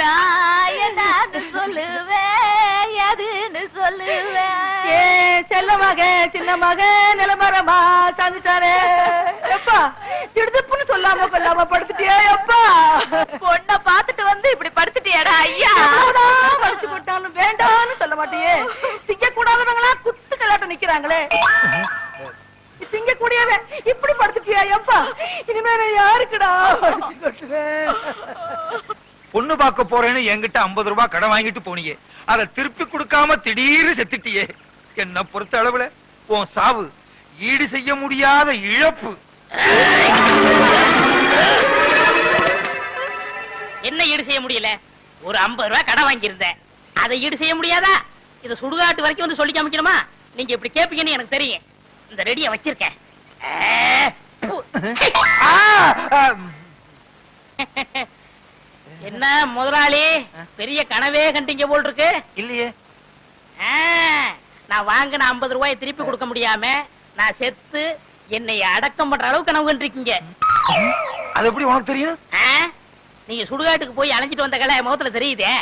நான் என்னன்னு சொல்லுவேன் எதுன்னு சொல்லுவேன். ஏ செல்ல மக சின்ன மக நிலமரமா சாந்துட்டாரே எப்பா திடுதுப்புன்னு சொல்லாம கொல்லாம படுத்துட்டியா எப்பா. பொண்ண பாத்துட்டு வந்து இப்படி படுத்துட்டியாடா ஐயா. வளைச்சு போட்டாலும் வேண்டாம்னு சொல்ல மாட்டியே. திங்க கூடாதவங்களா குத்து கலாட்டம் நிக்கிறாங்களே. திங்க கூடியவ இப்படி படுத்துட்டியா எப்பா இனிமே நான் யாருக்குடா? பொண்ணு பார்க்க போறேன்னு என்கிட்ட 50 ரூபாய் கடன் வாங்கிட்டு போனீங்க அதை திருப்பி கொடுக்காம திடீர்னு செத்துட்டியே. என்ன பொறுத்த அளவுல? உன் சாவு ஈடு செய்ய முடியாத இழப்பு. என்ன ஈடு செய்ய முடியல? ஒரு 50 ரூபாய் கடன் வாங்கியிருந்தேன் அதை ஈடு செய்ய முடியாதா? இத சுடுகாட்டு வரைக்கும் வந்து சொல்லி காமிக்கணுமா நீங்க இப்படி கேப்பீங்கன்னு எனக்கு தெரியும். இந்த ரெடிய வச்சிருக்கேன். என்ன முதலாளி? பெரிய கனவே கண்டீங்க போல் இருக்கு இல்லையே நான் வாங்கின 50 ரூபாயை திருப்பி கொடுக்க முடியாம நான் செத்து என்னை அடக்கம் பண்ற அளவுக்கு கனவு கண்டிருக்கீங்க. அது எப்படி உனக்கு தெரியும்? நீங்க சுடுகாட்டுக்கு போய் அலைஞ்சிட்டு வந்த கலை முகத்துல தெரியுதே.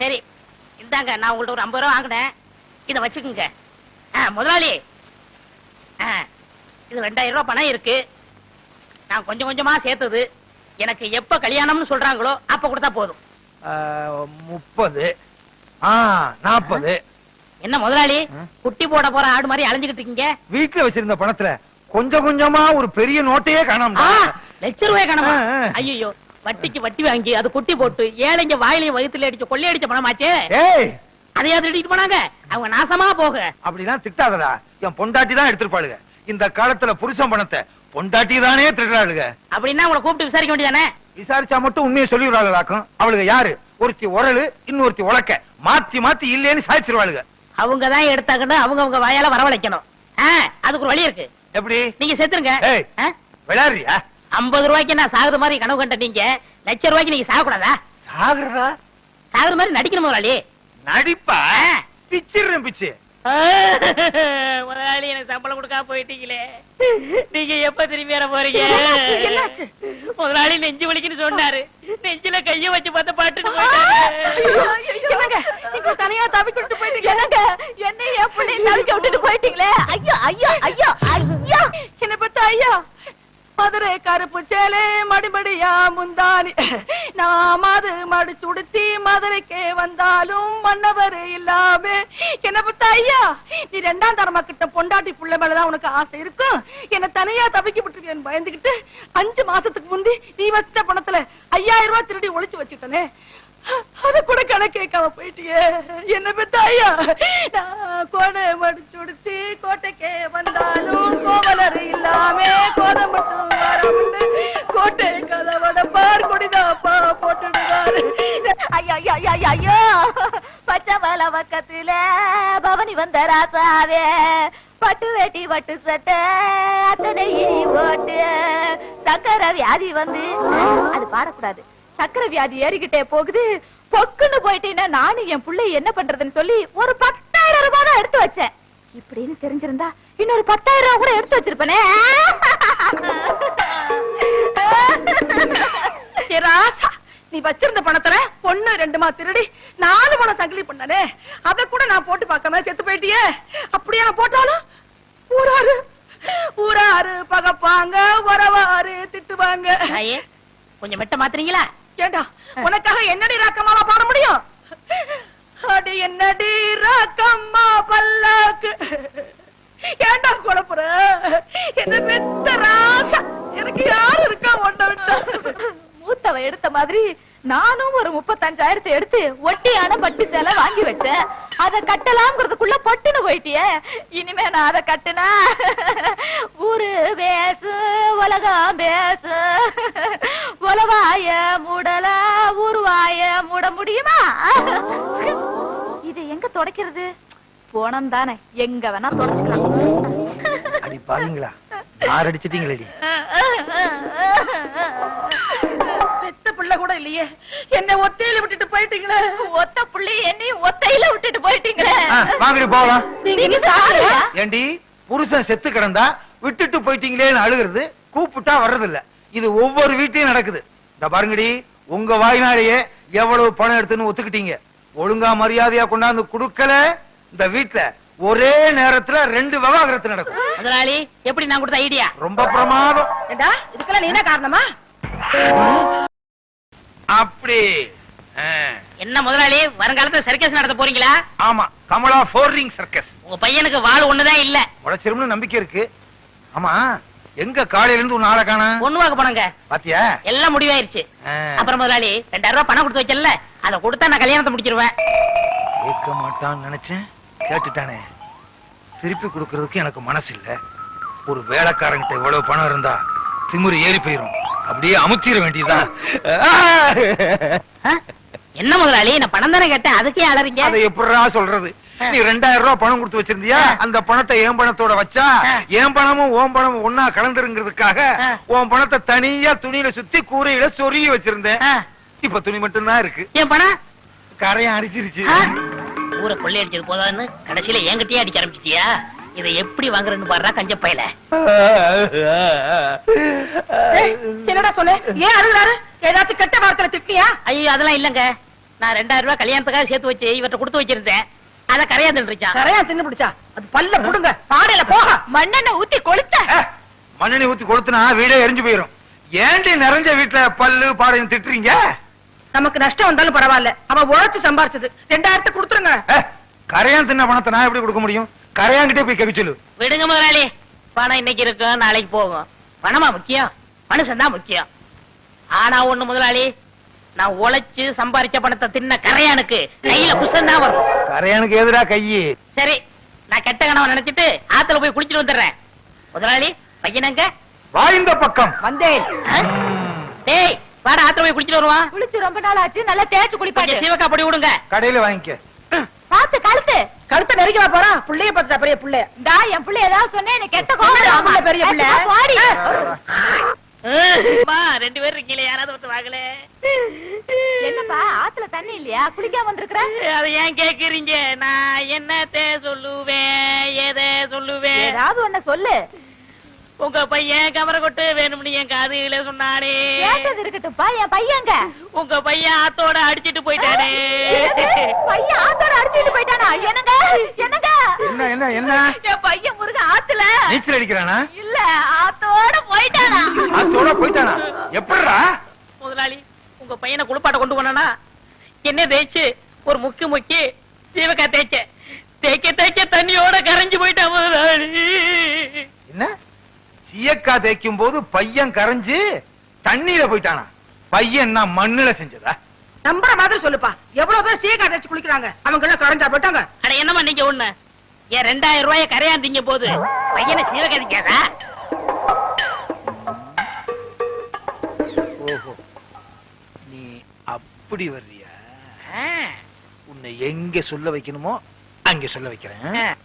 சரி. இந்தாங்க நான் உங்கள்ட்ட ஒரு ஐம்பது ரூபா வாங்கினேன். இதை வச்சுக்கோங்க. முதலாளி. ஆ, இது ரெண்டாயிரம் ரூபாய் பணம் இருக்கு. நான் கொஞ்சம் கொஞ்சமா சேர்த்தது. எனக்கு எப்ப கல்யாணம்னு சொல்றாங்களோ அப்ப கொடுத்தா போதும். முப்பது. நாற்பது என்ன முதலாளி? குட்டி போட போற ஆடு மாதிரி அலைஞ்சுக்கிட்டு இருக்கீங்க. வீட்டுல வச்சிருந்த பணத்துல கொஞ்சம் கொஞ்சமா ஒரு பெரிய நோட்டையே காணாம. லட்ச ரூபாய் கணமா. ஐயோ வட்டிக்கு வட்டி வாங்கி அது குட்டி போட்டு ஏழைங்க வாயிலையும் வயித்துல அடிச்சு கொள்ளையடிச்ச பணமாச்சே? அதையாவது எடுத்துட்டு போனாங்க. அவங்க நாசமா போக. அப்படிலாம் திட்டாதடா. என் பொண்டாட்டி தான் எடுத்திருப்பாளுங்க இந்த காலத்துல புருஷன் பணத்தை பொண்டாட்டி தானே திருடுறாளுங்க. அப்படின்னா உங்களை கூப்பிட்டு விசாரிக்க வேண்டியதானே? விசாரிச்சா மட்டும் உண்மையை சொல்லிடுறாங்களாக்கும் அவளுங்க யாரு? ஒருத்தி உரலு இன்னொருத்தி உலக்க. மாத்தி மாத்தி இல்லேன்னு சாய்ச்சிருவாளுங்க. அவங்க தான் எடுத்தாங்கன்னு அவங்க அவங்க வாயால வரவழைக்கணும். அதுக்கு ஒரு வழி இருக்கு. எப்படி? நீங்க செத்துருங்க? விளையாடுறியா? ஐம்பது ரூபாய்க்கு நான் சாகுற மாதிரி கனவு கண்ட நீங்க லட்ச ரூபாய்க்கு நீங்க சாகக்கூடாதா? சாகுறதா? சாகுற மாதிரி நடிக்கணும் முதலாளி. நடிப்பா. பிச்சிடுறேன் பிச்சு. முதலாளி எனக்கு சம்பளம் கொடுக்காம போயிட்டீங்களே. நீங்க எப்ப திரும்பி வர போறீங்க? என்னாச்சு? முதலாளி நெஞ்சு வலிக்குன்னு சொன்னாரு. நெஞ்சில கைய வச்சு பார்த்த பாட்டுன்னு என்னங்க? நீங்க தனியா தவிக்கிட்டு போயிட்டீங்க. என்னங்க? என்ன என் பிள்ளை தவிக்க விட்டுட்டு போயிட்டீங்களே? ஐயோ ஐயோ ஐயோ ஐயோ. என்ன பத்த ஐயா. மதுரை கருப்பு சேலே மடிமடியா முந்தானி. நாம் அது மடிச்சு மதுரைக்கே வந்தாலும் மன்னவர் இல்லாம. என்ன பத்த ஐயா நீ ரெண்டாம் தரமா கிட்ட பொண்டாட்டி புள்ள மேலதான் உனக்கு ஆசை இருக்கும். என்ன தனியா தவிக்க விட்டுருக்கேன் பயந்துகிட்டு அஞ்சு மாசத்துக்கு முந்தி நீ வச்ச பணத்துல ஐயாயிரம் ரூபாய் திருடி ஒழிச்சு வச்சுட்டனே. அது கூட கணக்கு கேட்காம போயிட்டியே. என்ன பெத்த ஐயா நான் கோடை மடிச்சுடுத்தி கோட்டைக்கே வந்தாலும் கோவலர் இல்லாமே. கோதை மட்டும் ஐயோ பச்சை வல பக்கத்துல பவனி வந்த ராசாவே. பட்டு வேட்டி பட்டு சட்டை அத்தனை போட்டு சக்கரை வியாதி வந்து அது பாடக்கூடாது சக்கரை வியாதி ஏறிக்கிட்டே போகுது. பொக்குன்னு போயிட்டீங்கன்னா நானும் என் புள்ளை என்ன பண்றதுன்னு சொல்லி ஒரு பத்தாயிரம் ரூபாய் தான் எடுத்து வச்சேன். இப்படின்னு தெரிஞ்சிருந்தா இன்னொரு பத்தாயிரம் ரூபாய் கூட எடுத்து வச்சிருப்பனே. ராசா நீ வச்சிருந்த பணத்துல பொண்ணு ரெண்டுமா திருடி நாலு பணம் சங்கிலி பண்ணனே. அத கூட நான் போட்டு பார்க்காம செத்து போயிட்டியே. அப்படியே நான் போட்டாலும்? ஊராரு ஊராரு பகப்பாங்க உறவாரு திட்டுவாங்க. கொஞ்சம் மெட்ட மாத்துறீங்களா? ஏண்டா உனக்காக என்னடி ராக்கம்மாவா பாட முடியும்? அடி என்னடி ராக்கம்மா பல்லாக்கு. ஏண்டா குழப்புற? என்ன பெத்த ராசா? எனக்கு யாரு இருக்கா ஒண்ணு விட்டா? மூத்தவ எடுத்த மாதிரி நானும் ஒரு முப்பத்தஞ்சாயிரத்தை எடுத்து ஒட்டியான பட்டு சேலை வாங்கி வச்சேன். அத கட்டலாம்ங்கிறதுக்குள்ள பட்டுன்னு போயிட்டியே. இனிமே நான் அத கட்டுனா ஊரு பேசு உலகம் பேசு உலவாய மூடல ஊருவாய மூட முடியுமா? இது எங்க தொடக்கிறது? போனம் தானே எங்க வேணா தொடச்சுக்கலாம். பாருங்களா யார் அடிச்சிட்டீங்களடி. பெத்த பிள்ளை கூட இல்லையே. என்ன ஒத்தையில விட்டுட்டு போயிட்டீங்களே. ஒத்த புள்ளி என்னையும் ஒத்தையில விட்டுட்டு போயிட்டீங்களே. வாங்கடி போகலாம் நீங்க சாரியா ஏண்டி புருஷன் செத்து கிடந்தா விட்டுட்டு போயிட்டீங்களேன்னு அழுகிறது கூப்பிட்டா வர்றதில்ல. இது ஒவ்வொரு வீட்லயும் நடக்குது. இந்த பாருங்கடி உங்க வாயினாலேயே எவ்வளவு பணம் எடுத்துன்னு ஒத்துக்கிட்டீங்க. ஒழுங்கா மரியாதையா கொண்டாந்து கொடுக்கல இந்த வீட்ல. ஒரே நேரத்துல ரெண்டு விவாகரத்து நடக்கும். முதலாளி எப்படி நான் கொடுத்த ஐடியா ரொம்ப பிரமாதம். ஏண்டா இதுக்கெல்லாம் நீ என்ன காரணமா? அப்படி. என்ன முதலாளி வருங்காலத்துல சர்க்கஸ் நடத்த போறீங்களா? ஆமா கமலா ஃபோர்ரிங் சர்க்கஸ் உங்க பையனுக்கு வாள் ஒண்ணுதான் இல்ல. உழைச்சிரும்னு நம்பிக்கை இருக்கு. ஆமா எங்க காலையில இருந்து ஒரு நாளை காணா? பொண்ணு வாக்க போனங்க. பாத்தியா? எல்லாம் முடிவாயிருச்சு. அப்புறம் முதலாளி ரெண்டாயிரம் ரூபாய் பணம் கொடுத்து வச்சல அதை கொடுத்தா நான் கல்யாணத்தை முடிச்சிருவேன். கேட்க மாட்டான்னு நினைச்சேன். கேட்டுட்டானே. திருப்பி கொடுக்கறதுக்கு எனக்கு மனசு இல்ல ஒரு வேலைக்காரங்கிட்ட இவ்வளவு பணம் இருந்தா திமிரு ஏறி போயிரும். அப்படியே அமுத்திர வேண்டியதுதான்? என்ன முதலாளி நான் பணம் தானே கேட்டேன் அதுக்கே அலறீங்க. அதை எப்படிடா சொல்றது? நீ ரெண்டாயிரம் ரூபாய் பணம் கொடுத்து வச்சிருந்தியா. அந்த பணத்தை என் பணத்தோட வச்சா. என் பணமும் ஓன் பணமும் ஒன்னா கலந்துருங்கிறதுக்காக. உன் பணத்தை தனியா துணியில சுத்தி கூரையில சொருகி வச்சிருந்தேன். இப்ப துணி மட்டும்தான் இருக்கு. என் பணம்? கரையை அடிச்சிருச்சு? ஊரை கொள்ளை அடிச்சது போதான்னு கடைசியில என்கிட்டயே அடிக்க ஆரம்பிச்சிட்டியா? இதை எப்படி வாங்குறேன்னு பாடுறா கஞ்ச பையல. என்னடா சொல்லு ஏன் அழுகுறாரு? ஏதாச்சும் கெட்ட வார்த்தையில திட்டியா ஐயோ அதெல்லாம் இல்லங்க. நான் ரெண்டாயிரம் ரூபாய் கல்யாணத்துக்காக சேர்த்து வச்சு இவர்ட்ட கொடுத்து வச்சிருந்தேன். அத கரையா தின்றுச்சான் கரையா தின்னு பிடிச்சா அது பல்ல புடுங்க. பாடையில போக. மண்ணெண்ண ஊத்தி கொளுத்த. ஏ, மண்ணெண்ணெய் ஊத்தி கொடுத்தனா வீடே எரிஞ்சு போயிரும். ஏண்டி நிறைஞ்ச வீட்டுல பல்லு பாடையும் திட்டுறீங்க? நமக்கு நஷ்டம் வந்தாலும் பரவாயில்ல. அவன் உழைச்சு சம்பாரிச்சது. ரெண்டாயிரத்தை கொடுத்துருங்க. கரையான் தின்ன பணத்தை நான் எப்படி கொடுக்க முடியும்? கரையான்கிட்டே போய் கேட்க சொல்லு விடுங்க முதலாளி. பணம் இன்னைக்கு இருக்கும் நாளைக்கு போகும். பணமா முக்கியம்? மனுஷன் தான் முக்கியம். ஆனா ஒண்ணு முதலாளி நான் உழைச்சு சம்பாரிச்ச பணத்தை தின்ன கரையானுக்கு கையில புஷ்டம் தான் வரும். கரையானுக்கு எதிரா கையி. சரி நான் கெட்ட கனவை நினைச்சிட்டு ஆத்துல போய் குளிச்சிட்டு வந்துடுறேன். முதலாளி பையனங்க வாய்ந்த பக்கம். வந்தேன்? டேய் வாடா ஆத்துல போய் குளிச்சிட்டு வருவான் குளிச்சு ரொம்ப நாள் ஆச்சு. நல்லா தேய்ச்சு குளிப்பாட்டு. கொஞ்சம் சிவக்கா பொடி விடுங்க. கடையில வாங்கிக்க. பாத்து கழுத்து. கழுத்தை நெருங்கி வா போறான். புள்ளைய பார்த்துட்டா பெரிய புள்ள. டா என் பிள்ளை ஏதாவது சொன்னேன் எனக்கு கெட்ட கோவம் புள்ள பெரிய புள்ள? பாடி. அம்மா, ரெண்டு பேரும் இருக்கீங்களே யாராவது ஒருத்தர் வாங்கல. என்னப்பா ஆத்துல தண்ணி இல்லையா? குளிக்காம வந்திருக்கிற? அதை ஏன் கேக்குறீங்க? நான் என்னத்த சொல்லுவேன் எதை சொல்லுவேன்? ஏதாவது ஒண்ணு சொல்லு. உங்க பையன் கமர கொட்டு வேணும்னு என் காதுல சொன்னானே. கேட்டது இருக்கட்டும்ப்பா என் பையங்க. உங்க பையன் ஆத்தோட அடிச்சிட்டு போயிட்டானே. பையன் ஆத்தோட அடிச்சிட்டு போயிட்டானா? என்னங்க? என்னங்க? என்ன என்ன என்ன? என் பையன் முருக ஆத்துல. நீச்சல் அடிக்கிறானா? இல்ல ஆத்தோட போயிட்டானா? அதோட போயிட்டானா? எப்படிடா முதலாளி உங்க பையனை குளிப்பாட்ட கொண்டு போனா என்ன தேய்ச்சு ஒரு முக்கு முக்கி சீவக்கா தேய்ச்ச தேய்க்க தேய்க்க தண்ணியோட கரைஞ்சு போயிட்டான் முதலாளி என்ன சீயக்கா தேய்க்கும் போது பையன் கரைஞ்சு தண்ணியில போயிட்டானா? பையன் என்ன மண்ணுல செஞ்சதா? நம்புற மாதிரி சொல்லுப்பா. எவ்வளவு பேர் சீக்கா தேய்ச்சி குளிக்கிறாங்க? அவங்க எல்லாம் கரைஞ்சா போயிட்டாங்க அட என்னம்மா நீங்க ஒண்ணு? என் ரெண்டாயிரம் ரூபாய கரையாந்தீங்க போது? பையனை சீவக்கா தேய்க்காதா ஓஹோ. நீ அப்படி வர்றியா? உன்னை எங்க சொல்ல வைக்கணுமோ அங்க சொல்ல வைக்கிறேன்.